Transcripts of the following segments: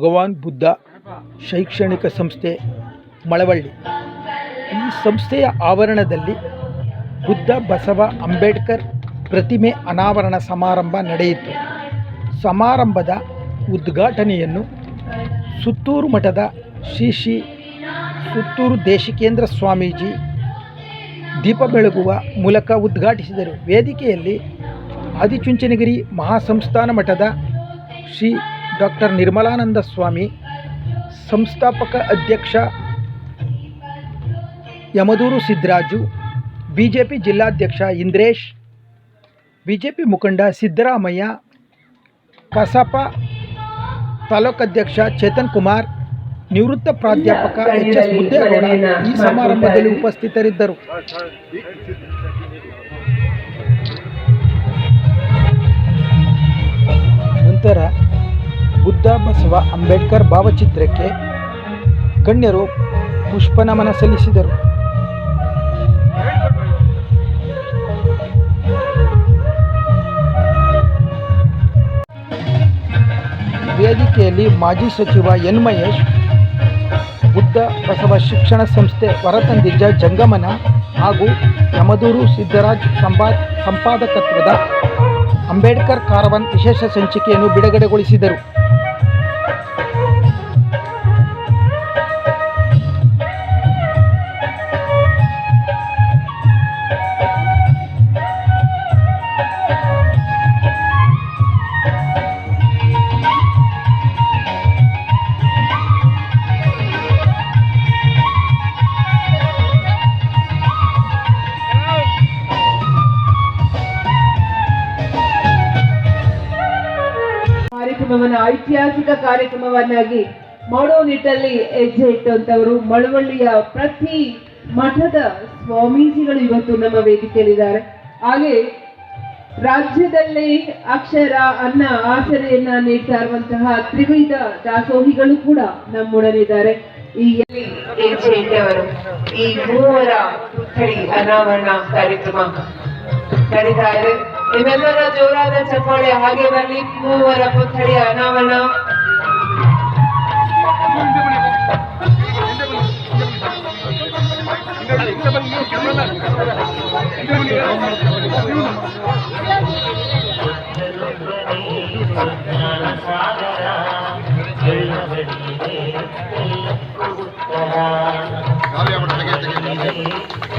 ಭಗವಾನ್ ಬುದ್ಧ ಶೈಕ್ಷಣಿಕ ಸಂಸ್ಥೆ ಮಳವಳ್ಳಿ. ಈ ಸಂಸ್ಥೆಯ ಆವರಣದಲ್ಲಿ ಬುದ್ಧ ಬಸವ ಅಂಬೇಡ್ಕರ್ ಪ್ರತಿಮೆ ಅನಾವರಣ ಸಮಾರಂಭ ನಡೆಯಿತು. ಸಮಾರಂಭದ ಉದ್ಘಾಟನೆಯನ್ನು ಸುತ್ತೂರು ಮಠದ ಶ್ರೀ ಶ್ರೀ ಸುತ್ತೂರು ದೇಶಿಕೇಂದ್ರ ಸ್ವಾಮೀಜಿ ದೀಪ ಬೆಳಗುವ ಮೂಲಕ ಉದ್ಘಾಟಿಸಿದರು. ವೇದಿಕೆಯಲ್ಲಿ ಆದಿಚುಂಚನಗಿರಿ ಮಹಾಸಂಸ್ಥಾನ ಮಠದ ಶ್ರೀ ಡಾಕ್ಟರ್ ನಿರ್ಮಲಾನಂದ ಸ್ವಾಮಿ, ಸಂಸ್ಥಾಪಕ ಅಧ್ಯಕ್ಷ Yamaduru Siddaraju B J P ಜಿಲ್ಲಾಧ್ಯಕ್ಷ ಇಂದ್ರೇಶ್ ಬಿ ಜೆ ಪಿ ಮುಖಂಡ ಸಿದ್ದರಾಮಯ್ಯ, ಕಸಾಪ ತಾಲೂಕಾಧ್ಯಕ್ಷ ಚೇತನ್ ಕುಮಾರ್, ನಿವೃತ್ತ ಪ್ರಾಧ್ಯಾಪಕ ಎಚ್ ಎಸ್ ಮುದ್ದೇಗೌಡ ಈ ಸಮಾರಂಭದಲ್ಲಿ ಉಪಸ್ಥಿತರಿದ್ದರು. ಬುದ್ಧ ಬಸವ ಅಂಬೇಡ್ಕರ್ ಭಾವಚಿತ್ರಕ್ಕೆ ಗಣ್ಯರು ಪುಷ್ಪನಮನ ಸಲ್ಲಿಸಿದರು. ವೇದಿಕೆಯಲ್ಲಿ ಮಾಜಿ ಸಚಿವ ಎನ್ ಮಹೇಶ್, ಬುದ್ಧ ಬಸವ ಶಿಕ್ಷಣ ಸಂಸ್ಥೆ ಹೊರತಂದಿದ್ದ ಜಂಗಮನ ಹಾಗೂ ಯಮದೂರು ಸಿದ್ದರಾಜ್ ಸಂಪಾ ಸಂಪಾದಕತ್ವದ ಅಂಬೇಡ್ಕರ್ ಕಾರವನ್ ವಿಶೇಷ ಸಂಚಿಕೆಯನ್ನು ಬಿಡುಗಡೆಗೊಳಿಸಿದರು. ಕಾರ್ಯಕ್ರಮವನ್ನ ಐತಿಹಾಸಿಕ ಕಾರ್ಯಕ್ರಮವನ್ನಾಗಿ ಮಾಡೋ ನಿಟ್ಟಲ್ಲಿ ಹೆಜ್ಜೆ ಇಟ್ಟಂತವರು ಮಳವಳ್ಳಿಯ ಪ್ರತಿ ಮಠದ ಸ್ವಾಮೀಜಿಗಳು ಇವತ್ತು ನಮ್ಮ ವೇದಿಕೆಯಲ್ಲಿದ್ದಾರೆ. ಹಾಗೆ ರಾಜ್ಯದಲ್ಲಿ ಅಕ್ಷರ, ಅನ್ನ, ಆಸರೆಯನ್ನ ನೀಡ್ತಾ ಇರುವಂತಹ ತ್ರಿವಿಧ ದಾಸೋಹಿಗಳು ಕೂಡ ನಮ್ಮೊಡನಿದ್ದಾರೆ ಈ ಹೆಜ್ಜೆ ಇಟ್ಟವರು, ಈ ಮೂವರ ಪುತ್ಥಳಿ ಅನಾವರಣ ಕಾರ್ಯಕ್ರಮ ನಡೀತಾ ಇದೆ. ನಿಮ್ಮೆಲ್ಲರ ಜೋರಾದ ಚಪ್ಪಾಳೆ ಹಾಗೆ ಬರಲಿ. ಮೂವರ ಪುತ್ಥಳಿಯ ಅನಾವರಣ. ಬುದ್ಧ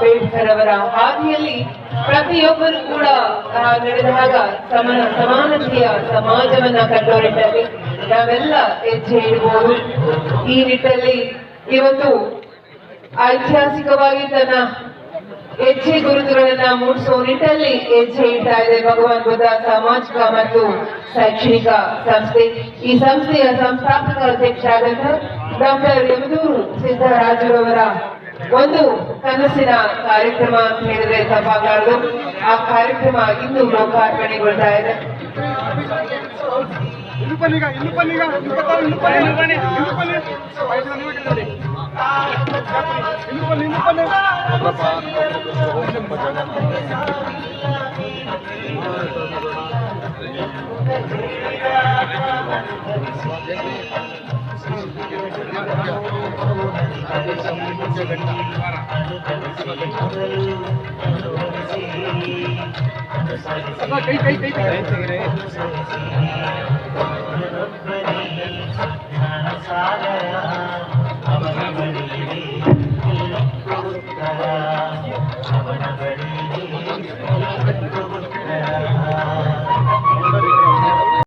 ಅಂಬೇಡ್ಕರ್ ಅವರ ಹಾದಿಯಲ್ಲಿ ಪ್ರತಿಯೊಬ್ಬರು ಕೂಡ ನಡೆದಾಗ ಸಮಾನ, ಸಮಾನತೆಯ ಸಮಾಜವನ್ನ ಕಟ್ಟುನಿಟ್ಟಲ್ಲಿ ನಾವೆಲ್ಲ ಹೆಜ್ಜೆ ಇಡಬಹುದು ಈ ನಿಟ್ಟಲ್ಲಿ ಇವತ್ತು ಐತಿಹಾಸಿಕವಾಗಿ ತನ್ನ ಹೆಜ್ಜೆ ಗುರುತುಗಳನ್ನ ಮೂಡಿಸುವ ನಿಟ್ಟಲ್ಲಿ ಹೆಜ್ಜೆ ಇಡ್ತಾ ಇದೆ ಭಗವಾನ್ ಬುದ್ಧ ಸಾಮಾಜಿಕ ಮತ್ತು ಶೈಕ್ಷಣಿಕ ಸಂಸ್ಥೆ. ಈ ಸಂಸ್ಥೆಯ ಸಂಸ್ಥಾಪಕ ಅಧ್ಯಕ್ಷರಾದಂತಹ ಡಾಕ್ಟರ್ ಯಮದೂರು ಸಿದ್ದರಾಜುರವರ ಒಂದು ಕನಸಿನ ಕಾರ್ಯಕ್ರಮ ಅಂತ ಹೇಳಿದ್ರೆ ತಪ್ಪಾಗಲಾರದು. ಆ ಕಾರ್ಯಕ್ರಮ ಇಂದು ಲೋಕಾರ್ಪಣೆಗೊಳ್ತಾ ಇದೆ. I'm a man of the